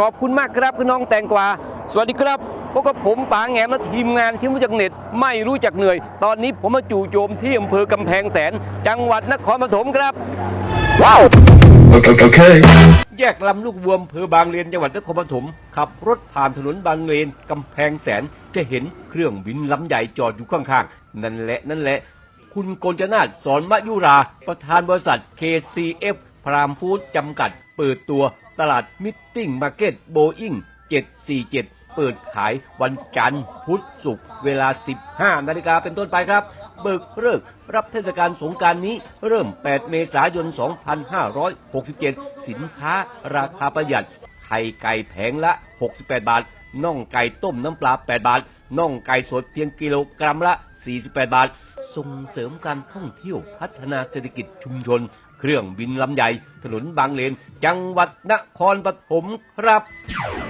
ขอบคุณมากครับคุณน้องแตงกวา สวัสดีครับพบกับผมป๋าแงมและทีมงานที่รู้จักเน็ตไม่รู้จักเหนื่อย ตอนนี้ผมมาจู่โจมที่อำเภอกำแพงแสน จังหวัดนครปฐมครับ Okay. okay. แยกลำลูกบวมอำเภอบางเลนจังหวัดนครปฐมขับรถผ่านถนนบางเลนกำแพงแสนจะเห็นเครื่องบินลำใหญ่จอดอยู่ข้างๆ นั่นแหละนั่นแหละ คุณกญจนาถสอนมะยุรา ประธานบริษัท KCF พรามฟู้ดจำกัด เปิดตัวตลาดมิทติ้งมาร์เก็ตโบอิง747 เปิดขายวันจันทร์พุธศุกร์เวลา 15 นาฬิกาเป็นต้นไปครับ เบิกเลิกรับเทศกาลสงการนี้เริ่ม 8 เมษายน 2567 สินค้าราคาประหยัด ไข่ไก่แผงละ 68 บาท น่องไก่ต้มน้ำปลา 8 บาท น่องไก่สดเพียงกิโลกรัมละ 48 บาท ส่งเสริมการท่องเที่ยวพัฒนาเศรษฐกิจชุมชน เครื่องบินลำใหญ่ ถนนบางเลน จังหวัดนครปฐมครับ